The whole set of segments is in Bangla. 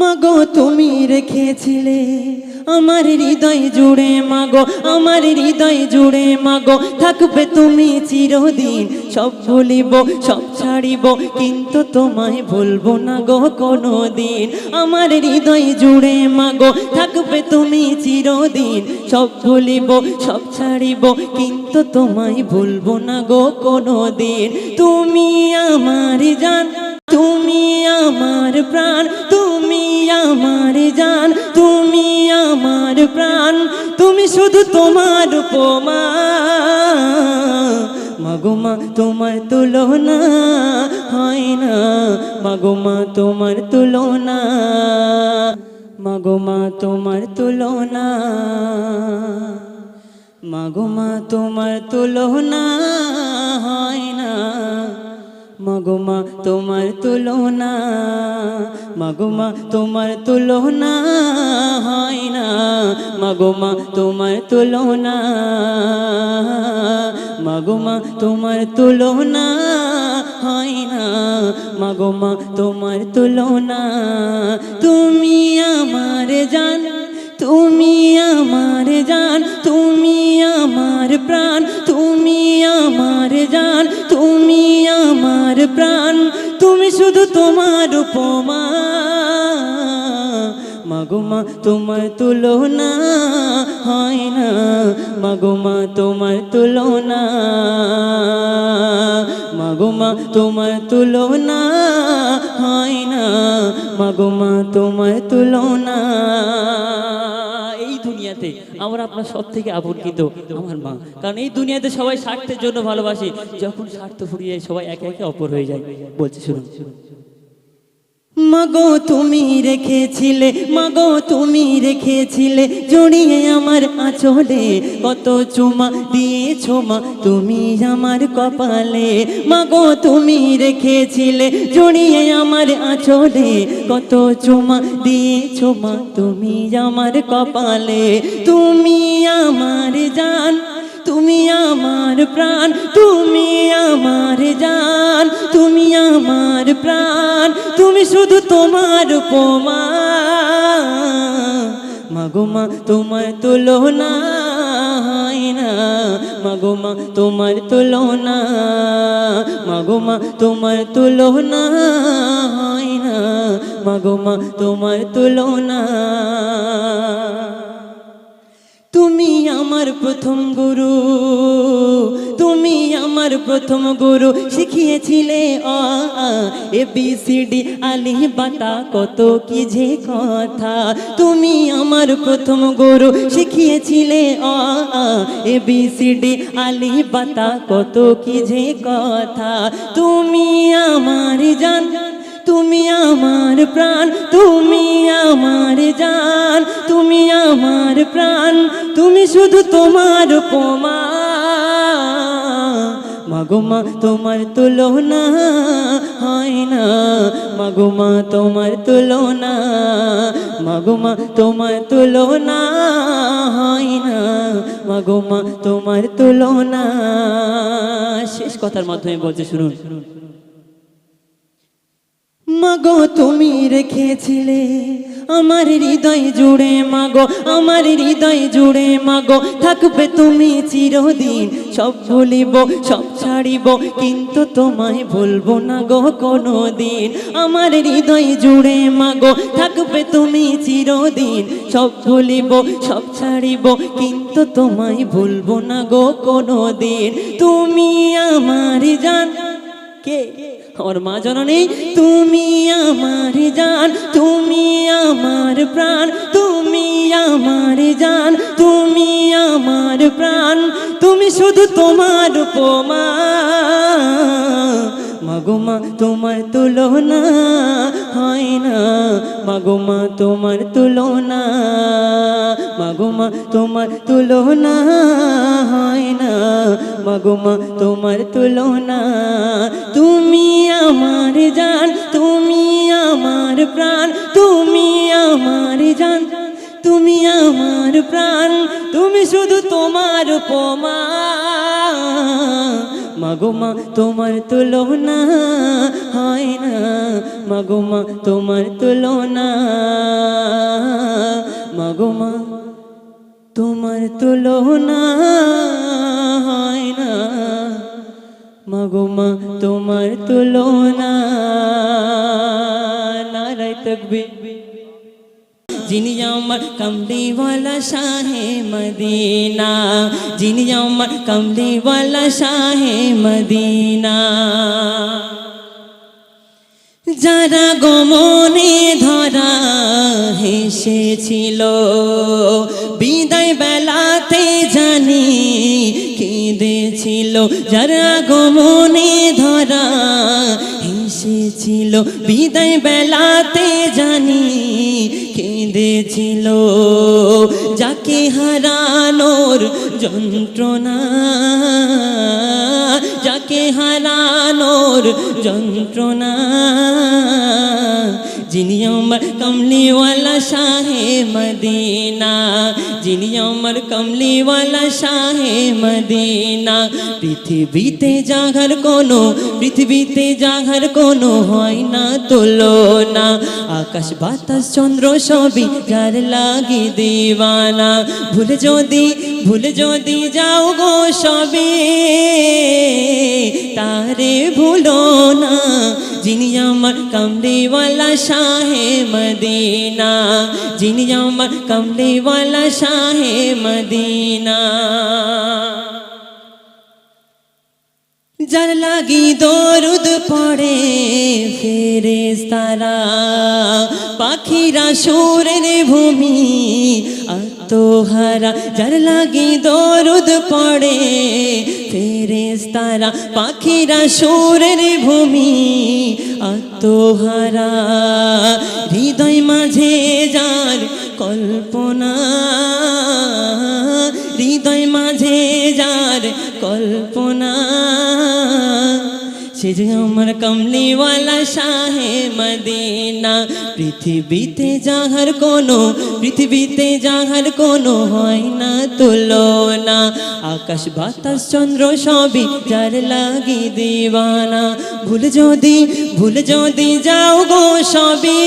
মাগো, তুমি রেখেছিলে আমার হৃদয় জুড়ে মাগো, আমার হৃদয় জুড়ে মাগো। থাকবে তুমি চিরদিন, সব ভুলিব, সব ছাড়িব, কিন্তু তোমায় ভুলবো না গো কোনো দিন আমার হৃদয় জুড়ে মাগো, থাকবে তুমি চিরদিন, সব ভুলিব, সব ছাড়িব, কিন্তু তোমায় ভুলবো না গো কোনো দিন তুমি আমার জান, তুমি আমার প্রাণ আমার জান, তুমি আমার প্রাণ, তুমি শুধু তোমার উপমা। মাগোমা তোমার তুলনা হয় না। মাগোমা তোমার তুলনা। মাগোমা তোমার তুলনা। মাগোমা তোমার তুলনা হয় না। মাগোমা, তোমার তুলনা, মাগোমা, তোমার তুলনা হয় না। মাগোমা, তোমার তুলনা, মাগোমা, তোমার তুলনা হয় না। মাগোমা, তোমার তুলনা, তুমি আমার জান। তুমি আমার জান, তুমি আমার প্রাণ, তুমি আমার জান, তুমি আমার প্রাণ, তুমি শুধু তোমার উপমা। মাগুমা তোমার তুলনা হয় না। মাগুমা তোমার তুলনা। মাগুমা তোমার তুলনা হয় না। মাগুমা তোমার তুলনা। দুনিয়াতে। আমরা আপনার সব থেকে আবর্কিত আমার মা। কারণ এই দুনিয়াতে সবাই স্বার্থের জন্য ভালোবাসি। যখন স্বার্থ ফুরিয়ে যায়, সবাই একে একে অপর হয়ে যায়। বলছে, শুনুন। মাগো, তুমি রেখেছিলে, মাগো, তুমি রেখেছিলে, জড়িয়ে আমার আঁচলে কত চুমা দিয়েছ মা, তুমি আমার কপালে। মাগো, তুমি রেখেছিলে, জড়িয়ে আমার আঁচলে কত চুমা দিয়েছ মা, তুমি আমার কপালে। তুমি আমার জান তুমি আমার প্রাণ, তুমি আমার জান, তুমি আমার প্রাণ, তুমি শুধু তোমার উপমা। মাগোমা তোমার তুলনা না। মাগোমা তোমার তুলনা মাগোমা তোমার তুলনা মাগোমা তোমার তুলনা তুমি আমার প্রথম গুরু, তুমি আমার প্রথম গুরু, শিখিয়েছিলে অ এ, বি, সি, ডি আলি বাটা কত কি যে কথা। তুমি আমার প্রথম গুরু, শিখিয়েছিলে অ এ, বি, সি, ডি আলি বাতা কত কি যে কথা। তুমি আমার জান তুমি আমার প্রাণ, তুমি আমার জান, তুমি আমার প্রাণ, তুমি শুধু তোমার উপমা। মাগুমা তোমার তুলনা হয় না। মাগুমা তোমার তুলনা মাগুমা তোমার তুলনা হয় না। মাগুমা তোমার তুলনা। শেষ কথার মাধ্যমে বলছে, শুনুন। মাগো, তুমি রেখেছিলে আমার হৃদয় জুড়ে মাগো, আমার হৃদয় জুড়ে মাগো। থাকবে তুমি চিরদিন, সব ভুলিব, সব ছাড়িব, কিন্তু তোমায় ভুলবো না গো কোনো দিন আমার হৃদয় জুড়ে মাগো, থাকবে তুমি চিরদিন, সব ভুলিব, সব ছাড়িব, কিন্তু তোমায় ভুলবো না গো কোনো দিন তুমি আমার জান কে? মা জননী, তুমি আমার জান, তুমি আমার প্রাণ, তুমি আমার জান, তুমি আমার প্রাণ, তুমি শুধু তোমার উপমা। মাগোমা তোমার তুলনা হয় না। মাগোমা তোমার তুলনা মাগোমা তোমার তুলনা হয় না। মাগোমা তোমার তুলনা, তুমি আমার জান, তুমি আমার প্রাণ, তুমি আমার জান, তুমি আমার প্রাণ, তুমি শুধু তোমার উপমা। মাগো মা, তোমার তুলনা হয় না। না মাগো মা, তোমার তুলনা। মাগো মা, তোমার তুলনা হয় না। মাগো মা, তোমার তুলনা। নারায় তকবীর। যিনি আমার কমলিওয়ালা শাহে মদিনা যিনি আমার কমলিওয়ালা শাহে মদিনা যারা গমনে ধরা হেসেছিল, বিদায় বেলাতে জানি কেঁদেছিল। যারা গমনে ধরা হেসেছিল বিদায় বেলাতে জানি কেঁদেছিল। যাকে হারানোর যন্ত্রণা যাকে হারানোর যন্ত্রণা। যিনি আমার কমলিওয়ালা শাহে মদিনা, যিনি আমার কমলিওয়ালা শাহে মদিনা। পৃথিবীতে জাগার কোনো, পৃথিবীতে জাগার কোনো হয় না তুলনা। আকাশ, বাতাস, চন্দ্র সবই যার লাগে দেওয়ানা। ভুল যদি ভুল যদি যাও গো সবে, তারে ভুলো না। যিনি আমার কমলিওয়ালা শাহে মদিনা যিনি আমার কমলিওয়ালা শাহে মদিনা যার লাগি দরুদ পড়ে ফেরেস তারা পাখিরা সুরের ভূমি আত্মহারা যার লাগি দরুদ পড়ে ফেরেস তারা পাখিরা সুরের ভূমি আত্মহারা। হৃদয় মাঝে যার কল্পনা। যে আমার কমলিওয়ালা শাহে মদিনা পৃথিবীতে যাহার কোনো পৃথিবীতে যাহার কোনো হয় না তুলো না আকাশ বাতাস চন্দ্র সবই যার লাগি দিবানা ভুল যদি ভুল যদি যাও গো সবে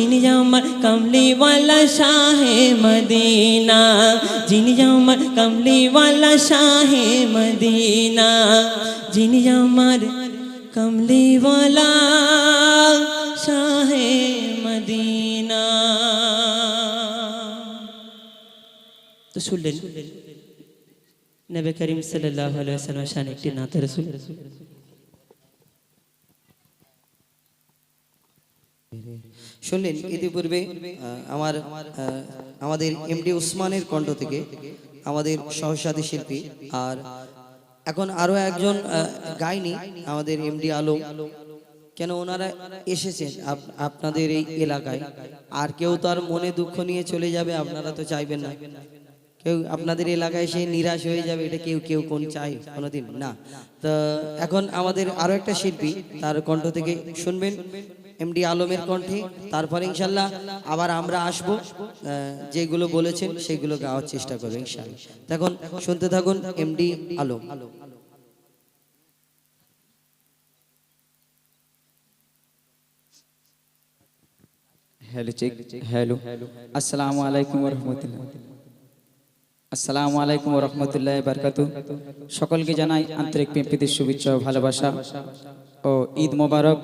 যিনি আমার কমলিওয়ালা শাহে মদিনা যিনি আমার কমলিওয়ালা শাহে মদিনা যিনি আমার কমলিওয়ালা শাহে মদিনা তো শুনলেন নবী করিম সাল্লাল্লাহু আলাইহি ওয়াসাল্লাম শান একটি নাতে রাসূল শুনলেন ইতিপূর্বে আমার আমাদের এমডি উসমানের কণ্ঠ থেকে আমাদের সহসাদী শিল্পী আর এখন আরও একজন গায়নি আমাদের এমডি আলম। কেন ওনারা এসেছেন আপনাদের এই এলাকায়? আর কেউ তো আর মনে দুঃখ নিয়ে চলে যাবে আপনারা তো চাইবেন না। কেউ আপনাদের এলাকায় এসে নিরাশ হয়ে যাবে এটা কেউ কেউ কোন চাই কোনোদিন না। তো এখন আমাদের আরও একটা শিল্পী তার কণ্ঠ থেকে শুনবেন। এমডি আলমের কণ্ঠে। তারপরে ইনশাল্লাহ আবার আমরা আসব যেগুলো বলেছেন সেগুলো গাওয়ার চেষ্টা করব ইনশাল্লাহ। এখন শুনতে থাকুন MD Alam. Hello check hello আসসালামু আলাইকুম রহমতুল্লাহ আসসালামু আলাইকুম সকলকে জানাই আন্তরিক প্রেমপ্রীতির শুভেচ্ছা ভালোবাসা ও ঈদ মোবারক।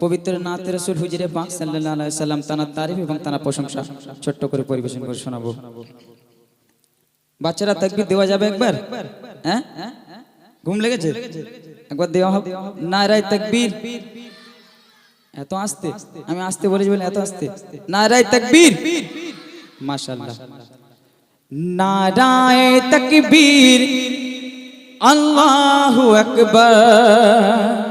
পবিত্র নাথ রসুল হুজুরে পাক সাল্লাল্লাহু আলাইহি সাল্লাম তানার তারিফ এবং তানার প্রশংসা। ছোট্ট করে পরিবেশন করে শোনাবো। বাচ্চারা তাকবীর দেওয়া যাবে একবার? হ্যাঁ? ঘুম লেগেছে? একবার দেওয়া হবে নারায় তাকবীর। এত আসতে? আমি আসতে বলেছি বলে এত আসতে। নারায় তকবীর। মাশাআল্লাহ। নারায় তকবীর। আল্লাহু আকবার।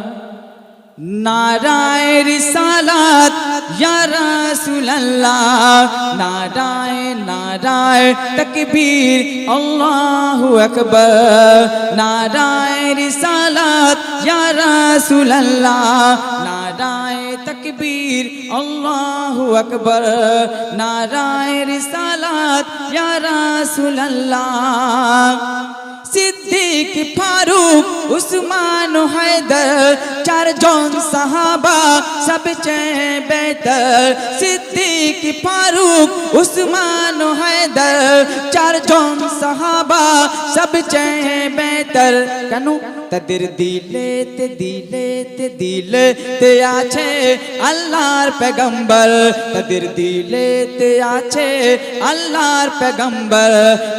নারায় রিসালাত, ইয়া রাসূলুল্লাহ। নারায় নারায়, তকবীর, আল্লাহু আকবার। নারায় রিসালাত, ইয়া রাসূলুল্লাহ। নারায় তকবীর, আল্লাহু আকবার। নারায় রিসালাত, ইয়া রাসূলুল্লাহ। সিদ্দিক ফারুক উসমান হায়দার, চারজন সাহাবা সবচেয়ে বেহতর সিদ্দিক, ফারুক, উসমান হায়দার, চারজন সাহাবা সবচেয়ে বেহতর কেন? তাদের দিলেতে দিলেতে দিলেতে আছে আল্লাহর পেগম্বর। তাদের দিলেতে আছে আল্লাহর পেগম্বর।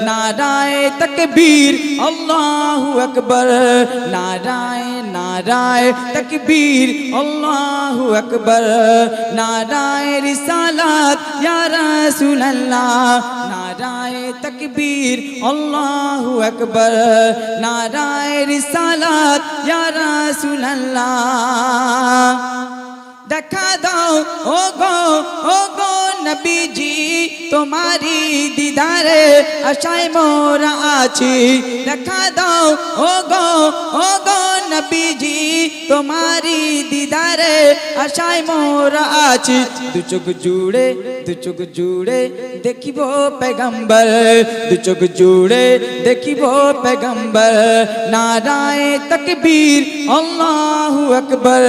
নারায় তকবীর, আল্লাহু আকবার। নারায় নারায় তকবীর, আল্লাহু আকবার। নারায় রিসালাত, ইয়া রাসূলুল্লাহ। নারায় তকবীর, আল্লাহু আকবার। নারায় রিসালাত, ইয়া রাসূলুল্লাহ। দেখা দাও ও গো ও গো নবীজি, তোমারি দিদারে, আশায় মোরা আছি। দেখা দাও ও গো ও গো নবীজি, তোমারি দিদারে, আশায় মোরা আছি। দু চোখ জুড়ে, দু চোখ জুড়ে দেখিব পেগম্বর। দু চোখ জুড়ে দেখিব পেগম্বর। নারায় তকবীর, আল্লাহু আকবার।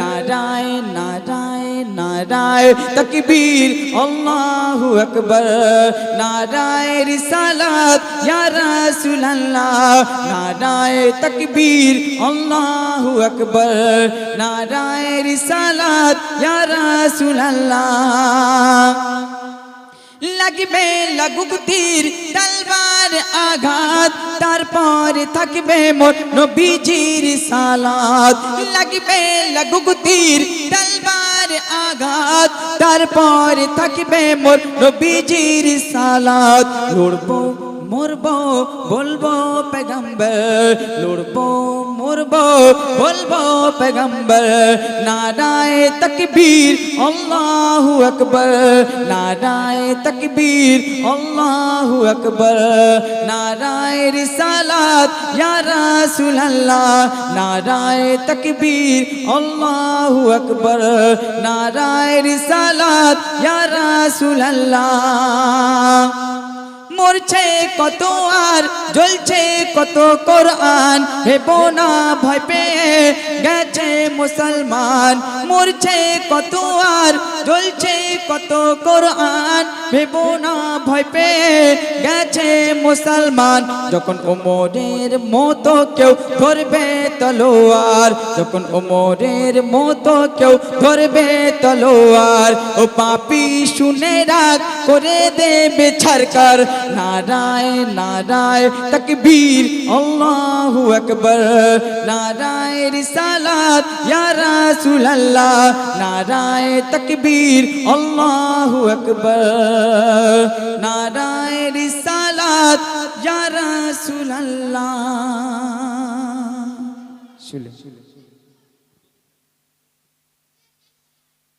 নারায় নারায় নারায় তকবীর, আল্লাহু আকবার। নারায় রিসালাত, ইয়া রাসূলুল্লাহ। নারায় তকবীর, আল্লাহু আকবার। নারায় রিসালাত, ইয়া রাসূলুল্লাহ। লাগবে লাগুক তীর, তলবার আঘাত। তারপর থাকবে মোর নবীজির সালাত। লাগবে লাগুক তীর, তলবার আঘাত তারপর থাকবে মোর নবীজির সালাত লড়বো মরবো বলব পেগম্বর লড়বো মরবো বলব পেগম্বর নারায় তকবীর আল্লাহু আকবার। নারায় তকবীর, আল্লাহু আকবর। নারায় রিসালাত, ইয়া রাসূলুল্লাহ। নারায় তকবীর, আল্লাহু আকবর। নারায় রিসালাত, ইয়া রাসূলুল্লাহ। মরছে কত আর, জ্বলছে কত কোরআন। হেব না, ভয় পেয়ে গেছে মুসলমান। মরছে কত আর, জ্বলছে কত কোরআন। ভেব না, ভয় পেয়ে গেছে মুসলমান। যখন ওমরের মতো কেউ ধরবে তলোয়ার, যখন ওমরের মতো কেউ ধরবে তলোয়ার, ও পাপি শুনে রাখ করে দেবে ছাড়কার নারায় নারায় তকবীর, আল্লাহু আকবার। নারায় রিসালাত, ইয়া রাসূলুল্লাহ। নারায় তকবীর, আল্লাহু আকবার। নারায় রিসালাত, ইয়া রাসূলুল্লাহ।